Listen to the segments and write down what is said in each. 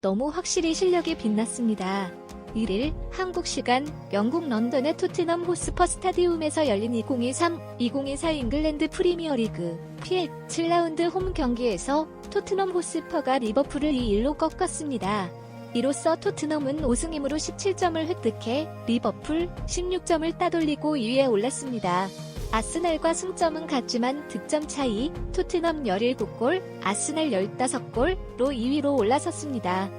너무 확실히 실력이 빛났습니다. 1일 한국 시간 영국 런던의 토트넘 호스퍼 스타디움에서 열린 2023-2024 잉글랜드 프리미어리그 PL 7라운드 홈 경기에서 토트넘 호스퍼가 리버풀을 2-1로 꺾었습니다. 이로써 토트넘은 5승임으로 17점을 획득해 리버풀 16점을 따돌리고 2위에 올랐습니다. 아스날과 승점은 같지만 득점 차이 토트넘 17골, 아스날 15골로 2위로 올라섰습니다.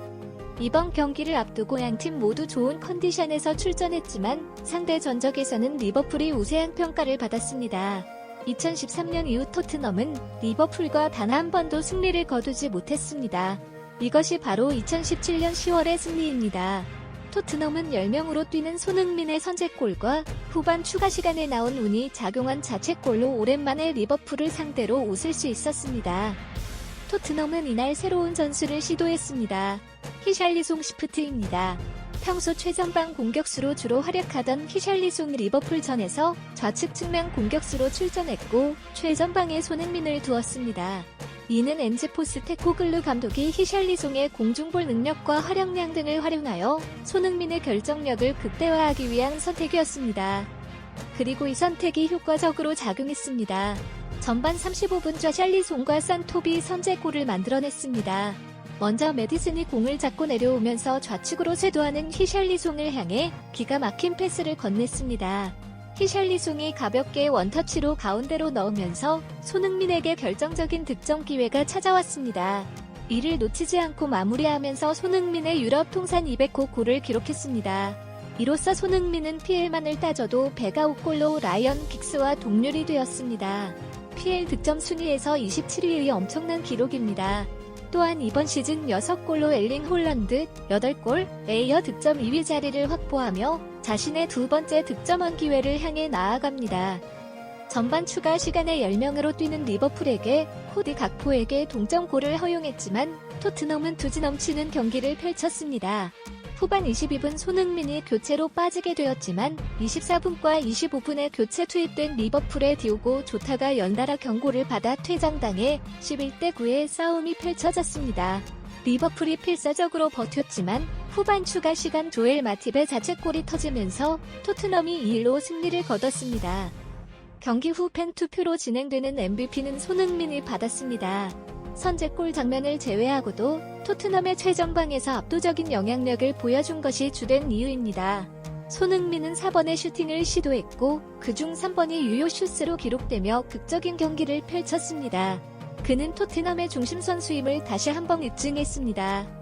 이번 경기를 앞두고 양팀 모두 좋은 컨디션에서 출전했지만 상대 전적에서는 리버풀이 우세한 평가를 받았습니다. 2013년 이후 토트넘은 리버풀과 단 한 번도 승리를 거두지 못했습니다. 이것이 바로 2017년 10월의 승리입니다. 토트넘은 10명으로 뛰는 손흥민의 선제골과 후반 추가 시간에 나온 운이 작용한 자책골로 오랜만에 리버풀을 상대로 웃을 수 있었습니다. 토트넘은 이날 새로운 전술을 시도했습니다. 히샬리송 시프트입니다. 평소 최전방 공격수로 주로 활약하던 히샬리송 리버풀전에서 좌측 측면 공격수로 출전했고 최전방에 손흥민을 두었습니다. 이는 엔즈포스 테코글루 감독이 히샬리송의 공중볼 능력과 활약량 등을 활용하여 손흥민의 결정력을 극대화하기 위한 선택이었습니다. 그리고 이 선택이 효과적으로 작용했습니다. 전반 35분 좌샬리송과 산토비 선제골을 만들어냈습니다. 먼저 메디슨이 공을 잡고 내려오면서 좌측으로 쇄도하는 히샬리송을 향해 기가 막힌 패스를 건넸습니다. 히샬리송이 가볍게 원터치로 가운데로 넣으면서 손흥민에게 결정적인 득점 기회가 찾아왔습니다. 이를 놓치지 않고 마무리하면서 손흥민의 유럽 통산 200호 골을 기록했습니다. 이로써 손흥민은 PL만을 따져도 배가 5골로 라이언 긱스와 동률이 되었습니다. PL 득점 순위에서 27위의 엄청난 기록입니다. 또한 이번 시즌 6골로 엘링 홀란드 8골 에 이어 득점 2위 자리를 확보하며 자신의 두 번째 득점왕 기회를 향해 나아갑니다. 전반 추가 시간에 10명으로 뛰는 리버풀에게 코디 각포에게 동점골을 허용했지만 토트넘은 투지 넘치는 경기를 펼쳤습니다. 후반 22분 손흥민이 교체로 빠지게 되었지만 24분과 25분에 교체 투입된 리버풀의 디오고 조타가 연달아 경고를 받아 퇴장당해 11대 9의 싸움이 펼쳐졌습니다. 리버풀이 필사적으로 버텼지만 후반 추가 시간 조엘 마팁의 자책골이 터지면서 토트넘이 2-1로 승리를 거뒀습니다. 경기 후 팬 투표로 진행되는 MVP는 손흥민이 받았습니다. 선제골 장면을 제외하고도 토트넘의 최전방에서 압도적인 영향력을 보여준 것이 주된 이유입니다. 손흥민은 4번의 슈팅을 시도했고 그중 3번이 유효 슛으로 기록되며 극적인 경기를 펼쳤습니다. 그는 토트넘의 중심 선수임을 다시 한번 입증했습니다.